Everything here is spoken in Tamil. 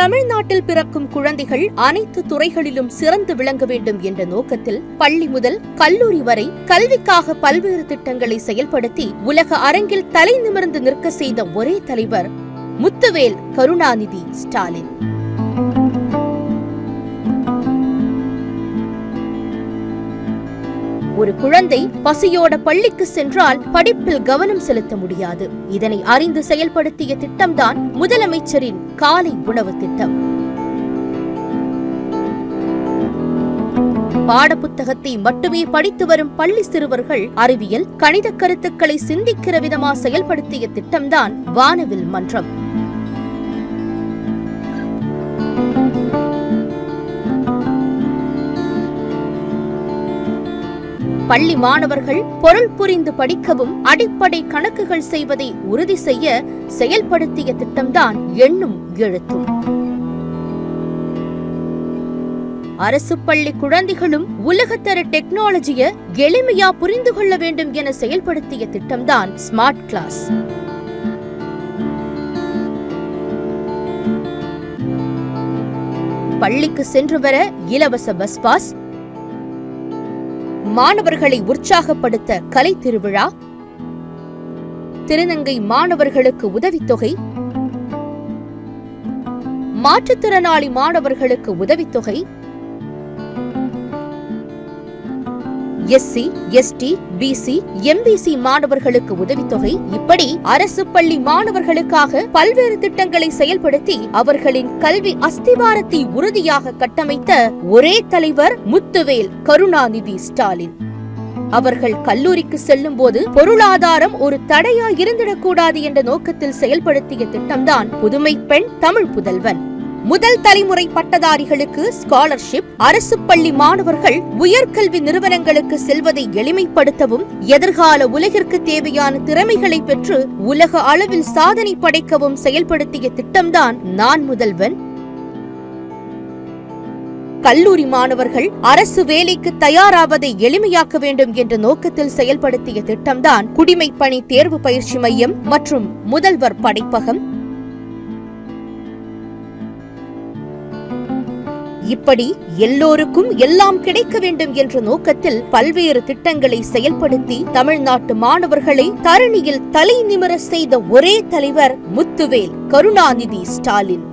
தமிழ்நாட்டில் பிறக்கும் குழந்தைகள் அனைத்து துறைகளிலும் சிறந்து விளங்க வேண்டும் என்ற நோக்கத்தில் பள்ளி முதல் கல்லூரி வரை கல்விக்காக பல்வேறு திட்டங்களை செயல்படுத்தி உலக அரங்கில் தலை நிமிர்ந்து நிற்க செய்த ஒரே தலைவர் முத்துவேல் கருணாநிதி ஸ்டாலின். ஒரு குழந்தை பசியோட பள்ளிக்கு சென்றால் படிப்பில் கவனம் செலுத்த முடியாது. இதனை அறிந்து செயல்படுத்திய திட்டம்தான் முதலமைச்சரின் காலை உணவு திட்டம். பாடப்புத்தகத்தை மட்டுமே படித்து வரும் பள்ளி சிறுவர்கள் அறிவியல் கணித கருத்துக்களை சிந்திக்கிற விதமா செயல்படுத்திய திட்டம்தான் வானவில் மன்றம். பள்ளி மாணவர்கள் பொருள் புரிந்து படிக்கவும் அடிப்படை கணக்குகள் செய்வதை உறுதி செய்ய செயல்படுத்திய திட்டம்தான் எண்ணும் எழுத்தும் அரசு பள்ளி குழந்தைகளும் உலகத்தர டெக்னாலஜியை எளிமையா புரிந்து கொள்ள வேண்டும் என செயல்படுத்திய திட்டம்தான் ஸ்மார்ட் கிளாஸ். பள்ளிக்கு சென்று வர இலவச பஸ் பாஸ் மாணவர்களை உற்சாகப்படுத்த கலை திருவிழா திருநங்கை மாணவர்களுக்கு உதவித்தொகை மாற்றுத்திறனாளி மாணவர்களுக்கு உதவித்தொகை எஸ்சி எஸ்டி பிசி எம்பிசி மாணவர்களுக்கு உதவித்தொகை இப்படி அரசு பள்ளி மாணவர்களுக்காக பல்வேறு திட்டங்களை செயல்படுத்தி அவர்களின் கல்வி அஸ்திவாரத்தை உறுதியாக கட்டமைத்த ஒரே தலைவர் முத்துவேல் கருணாநிதி ஸ்டாலின். அவர்கள் கல்லூரிக்கு செல்லும் போது பொருளாதாரம் ஒரு தடையா இருந்திடக்கூடாது என்ற நோக்கத்தில் செயல்படுத்திய திட்டம்தான் புதுமை பெண் தமிழ் புதல்வன். முதல் தலைமுறை பட்டதாரிகளுக்கு ஸ்காலர்ஷிப் அரசு பள்ளி மாணவர்கள் உயர்கல்வி நிறுவனங்களுக்கு செல்வதை எளிமைப்படுத்தவும் எதிர்கால உலகிற்கு தேவையான திறமைகளை பெற்று உலக அளவில் சாதனை படைக்கவும் செயல்படுத்திய திட்டம்தான் நான் முதல்வன். கல்லூரி மாணவர்கள் அரசு வேலைக்கு தயாராவதை எளிமையாக்க வேண்டும் என்ற நோக்கத்தில் செயல்படுத்திய திட்டம்தான் குடிமைப்பணி தேர்வு பயிற்சி மையம் மற்றும் முதல்வர் படைப்பகம். இப்படி எல்லோருக்கும் எல்லாம் கிடைக்க வேண்டும் என்ற நோக்கத்தில் பல்வேறு திட்டங்களை செயல்படுத்தி தமிழ்நாட்டு மாணவர்களை தரணியில் தலை நிமிர செய்த ஒரே தலைவர் முத்துவேல் கருணாநிதி ஸ்டாலின்.